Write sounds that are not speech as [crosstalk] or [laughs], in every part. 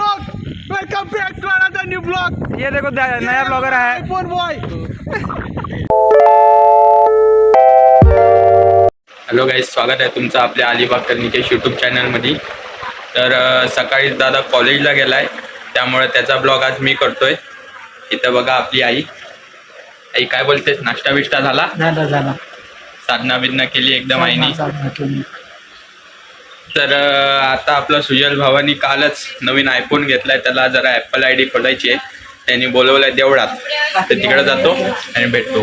आईने केला match. कैसे आप सब लोग welcome back to another new blog ये देखो नया ब्लॉगर है आईफोन बॉय हॅलो गाईज स्वागत आहे तुमचं आपल्या अलिबाग टर्निकेश यूट्यूब चॅनलमध्ये तर सकाळी दादा कॉलेजला गेला आहे त्यामुळे त्याचा ब्लॉग आज मी करतोय. इथं बघा आपली आई. आई काय बोलतेस? नाश्ता बिष्टा झाला? झाला झाला. साधना बिधना केली एकदम आईने? तर आता आपला सुजल भावानी कालच नवीन आयफोन घेतलाय. त्याला जरा ॲपल आय डी खोलायची आहे. त्यांनी बोलवलंय देवळात. तर तिकडे जातो आणि भेटतो.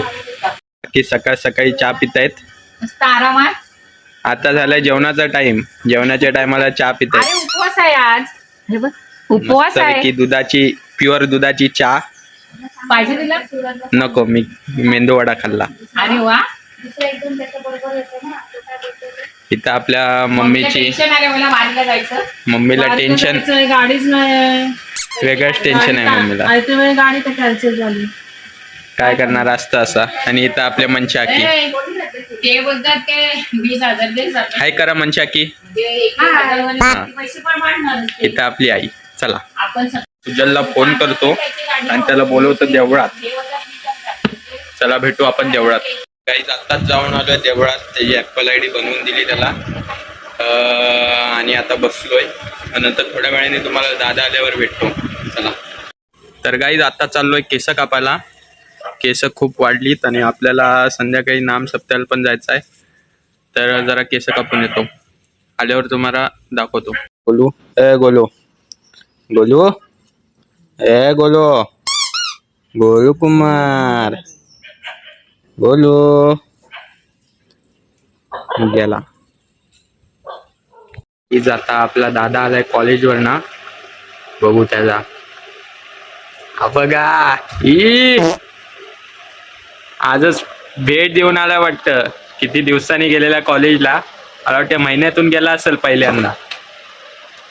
की सकाळ सकाळी चहा पितायत आता झालाय जेवणाचा टाइम जेवणाच्या टायमाला चहा पितायत उपवास आहे आज. हे उपवास आहे. की दुधाची प्युअर दुधाची चहा. पाहिजे नको मी मेंदू वडा खाल्ला. अरे वा. इथं आपल्या मम्मीची मम्मीला टेन्शन गाडीच नाही वेगळंच टेन्शन आहे मम्मीला. आयत्या वेळी गाडी तर कॅन्सल झाली. काय करणार असतं असा? आणि इथं आपल्या मनशा की ते बोलतात ते वीस हजार दे जातात. हाय करा मनशा की हा. वाढणार ते. इथं आपली आई. चला. आपण सुजलला फोन करतो. आणि त्याला बोलवतो देवळात चला भेटू आपण देवळात. काही आत्ताच जाऊन आलोय देवळात. त्याची ऍपल आय डी बनवून दिली त्याला. अं, आणि आता बसलोय. नंतर थोड्या वेळाने तुम्हाला दादा आल्यावर भेटतो. चला. तर गाईज आता चाललोय केस कापायला. केस खूप वाढलीत आणि आपल्याला संध्याकाळी नाम सप्त्याला पण जायचं आहे. तर जरा केस कापून येतो. आल्यावर तुम्हाला दाखवतो. गोलू. ए गोलू. गोलू? ए गोलू. गोलू कुमार. गोलू. गेला जाता आपला दादा आलाय कॉलेजवर ना. बघू त्याचा हा बघा. ई आजच भेट देऊन आला वाटतं. किती दिवसांनी गेलेला कॉलेजला मला वाटतं महिन्यातून गेला असेल पहिल्यांदा.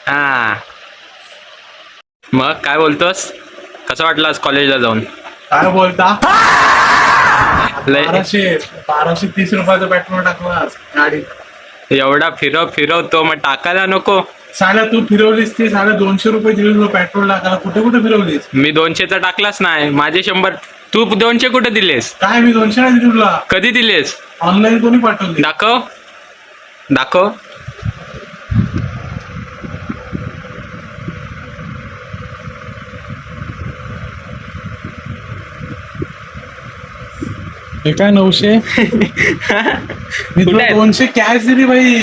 हा. मग काय बोलतोस? कसं वाटलं आज कॉलेजला जाऊन? काय बोलता? बाराशे बाराशे तीस रुपयाचं पेट्रोल टाकलं आज गाडीत. एवढा फिरव फिरवतो मग टाकायला नको. साला तू फिरवलीस ती साला दोनशे रुपये दिले पेट्रोल टाकायला. कुठे कुठे फिरवलीस? मी दोनशेचा टाकलाच नाही. माझे शंभर तू दोनशे कुठे दिलेस? काय मी दोनशे नाही दिली तुला? कधी दिलेस? ऑनलाईन कोणी पाठवली? दाखव. दाखव. हे काय नऊशे? [laughs] मी तुला? दोनशे कॅश दिली बाई.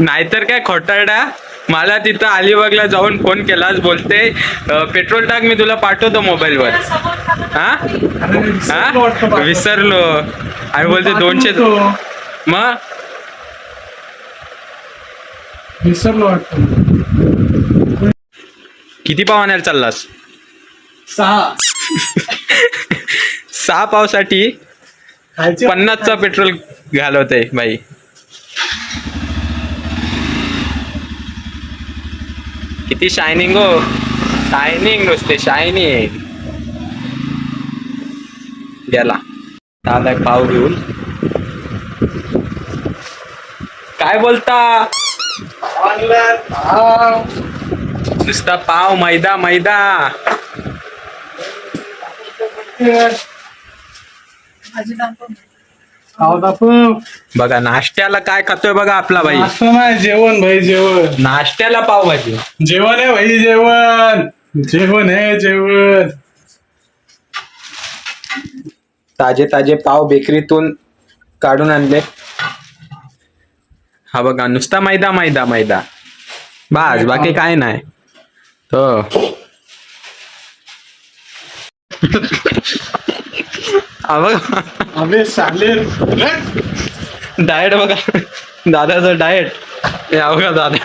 नाहीतर काय खोटारडा? मला तिथं अलिबागला जाऊन फोन केलास बोलते. पेट्रोल टाक मी तुला पाठवतो मोबाईलवर. हा? मी हा. विसरलो. आणि बोलते दोनशे. मग विसरलो किती पाव आणायला चाललास? सहा. [laughs] सहा पावसाठी पन्नासचा पेट्रोल घालवते बाई. किती शायनिंग हो. शायनिंग नुसते शायनिंग गेला. आलाय पाव घेऊन. काय बोलता? नुसता पाव मैदा मैदा. खाऊ दाखव बघा नाश्त्याला काय खातोय बघा आपला नाही जेवण भाई जेवण. नाश्त्याला पावभाजी जेवण आहे भाई जेवण. जेवण आहे जेवण. ताजे ताजे पाव बेकरीतून काढून आणले. हा बघा नुसता मैदा मैदा मैदा. बास बाकी काय नाही. हो हा. अबे चालेल डाएट बघा. दादाचं डाएट या बघा दादा.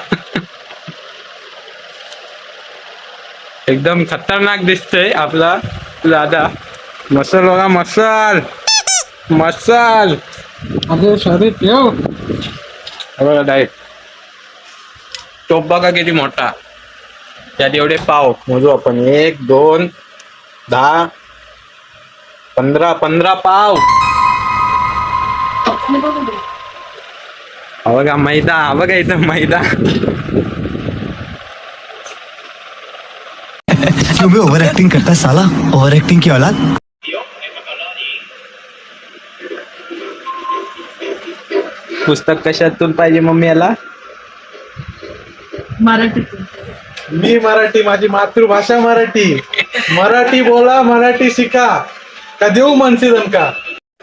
एकदम खतरनाक दिसतोय आपला दादा. मसल बघा मसल. मसल. अबे शरीर ठेव. बघा डाएट टोप बघा किती मोठा. त्यात एवढे पाव. मोजू आपण. एक दोन दहा पंधरा पंधरा पाव. हा बघा मैदा हा बघा इथं मैदा. क्यों भी ओवर एक्टिंग करता साला? ओवर एक्टिंग की औलाद पुस्तक कशातून पाहिजे मम्मी याला? मराठीतून मी मराठी माझी मातृभाषा मराठी. मराठी बोला मराठी शिका. का देऊ मनसे का?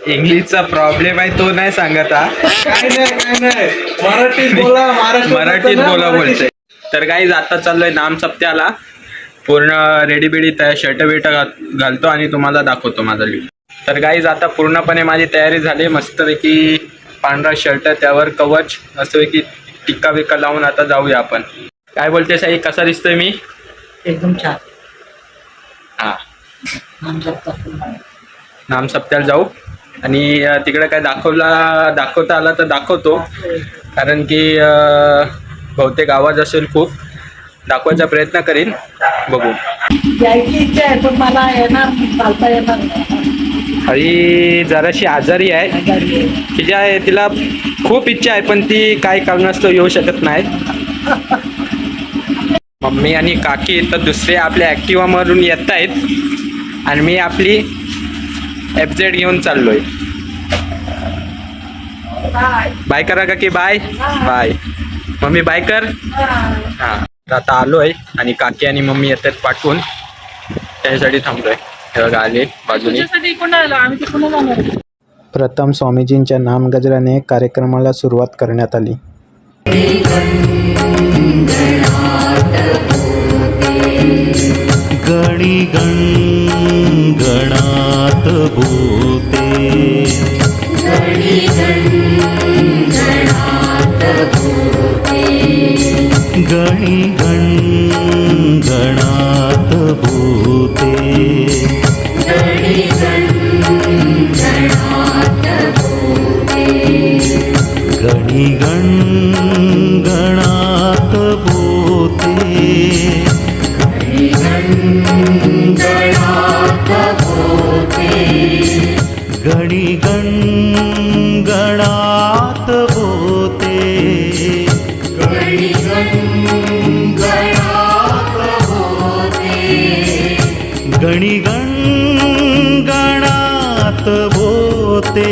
इंग्लिशचा प्रॉब्लेम आहे तो नाही सांगत हा. काय नाही काय नाही. मराठीत बोला महाराष्ट्र मराठीत बोला बोलते तर काही आता चाललोय नाम सप्त्याला. पूर्ण रेडी बिडी तयार शर्ट बिर्ट घालतो आणि तुम्हाला दाखवतो माझा लिव तर गाईज आता पूर्णपणे माझी तयारी झाली. मस्तपैकी पांढरा शर्ट त्यावर कवच मस्तपैकी टिक्का बिक्का लावून आता जाऊया आपण. काय बोलते साई कसा दिसतोय मी? एकदम छान. हा. नाम सप्त्याला जाऊ. आणि तिकडे काय दाखवला दाखवता आला तर दाखवतो. कारण की बहुतेक आवाज असेल खूप. दाखवायचा प्रयत्न करीन. बघू. यायची इच्छा आहे पण मला येणार चालता येणार. हरी जराशी आजारी आहे. तिच्या आहे. तिला खूप इच्छा आहे पण ती काही कारणास्तव येऊ शकत नाही. मम्मी आणि काकी तर दुसरे आपल्या ॲक्टिवा मारून येत आहेत. आणि मी आपली एफ झेड घेऊन चाललोय. बाय करा का की बाय बाय मम्मी बाय कर. हां तर आता आलोय आणि काकी आणि मम्मी येतात पाठवून. त्यासाठी थांबलोय. हे बघा आले बाजूने. प्रथम स्वामीजींच्या नामगजराने कार्यक्रमाला सुरुवात करण्यात आली. गणी गण கணிகள் बोते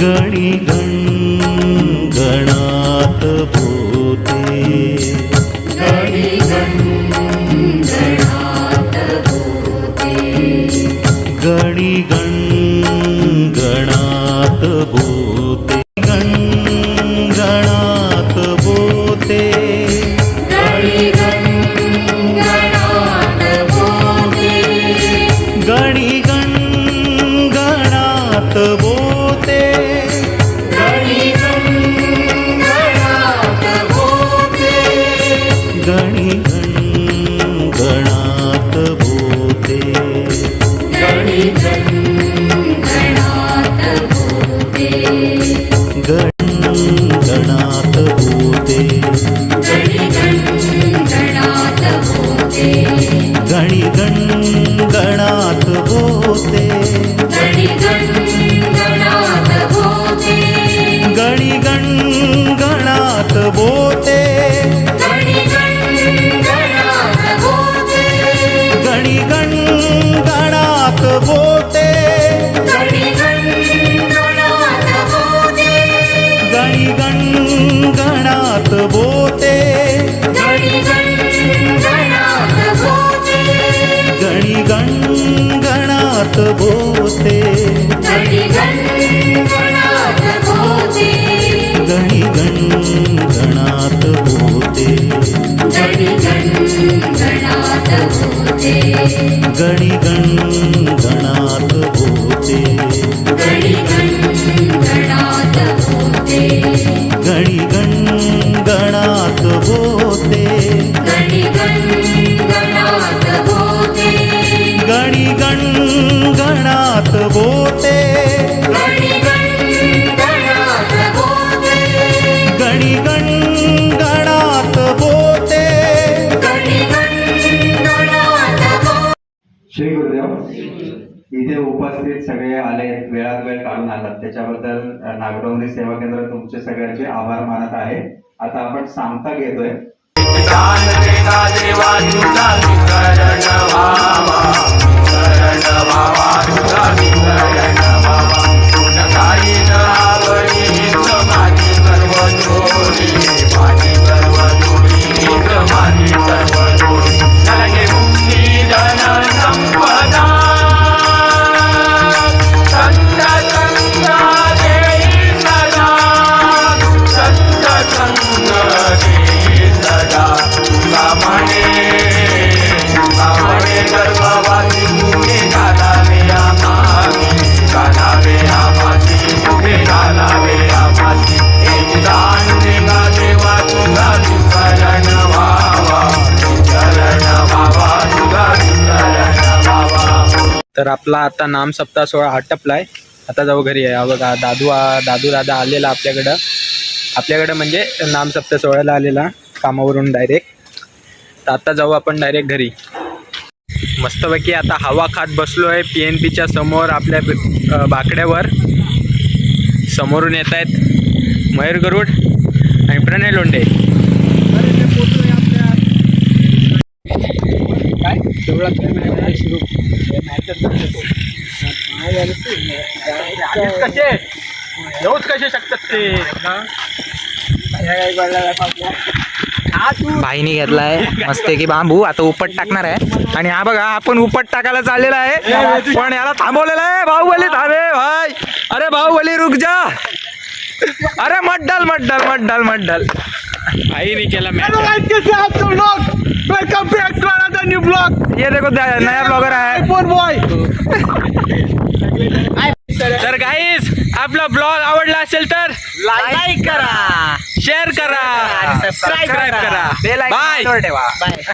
गणी गण होते. गणी गण गणात होते. गणी गण गणात श्री गुरुदेव उपस्थित सगळे आले वेळात वेळ काढून आलात. त्याच्याबद्दल नागडोंगरी सेवा केंद्र तुमचे सगळ्यांचे आभार मानत आहे. आता आपण सांगता घेतोय. तर आपला आता नाम सप्ताह सोहळा आटपलाय आता जाऊ घरी आहे बघा दादू आ- दादू दादा आलेला आपल्याकडं. आपल्याकडं म्हणजे नामसप्ताह सोहळ्याला आलेला कामावरून डायरेक्ट तर आता जाऊ आपण डायरेक्ट घरी. मस्तपैकी आता हवा खात बसलो आहे पी एन पीच्या समोर आपल्या बाकड्यावर. समोरून येत आहेत मयूर गरुड आणि प्रणय लोंढे काय कसे येऊच कसे शकतात ते? भाईनी घेतलाय. मस्त की बांबू. आता उपट टाकणार आहे. आणि हा बघा आपण उपट टाकायला चाललेला आहे. पण याला थांबवलेला आहे. बाहुबली थांबे भाई. अरे बाहुबली रुक जा. अरे मड्डल मड्डल मड्डल मड्डल. आईने केला लोग welcome back to another new blog ये देखो नया ब्लॉगर आहे फोन बॉय तर गाईज आपला ब्लॉग आवडला असेल तर लाईक करा शेअर करा सबस्क्राईब करा बाय ठेवा. बाय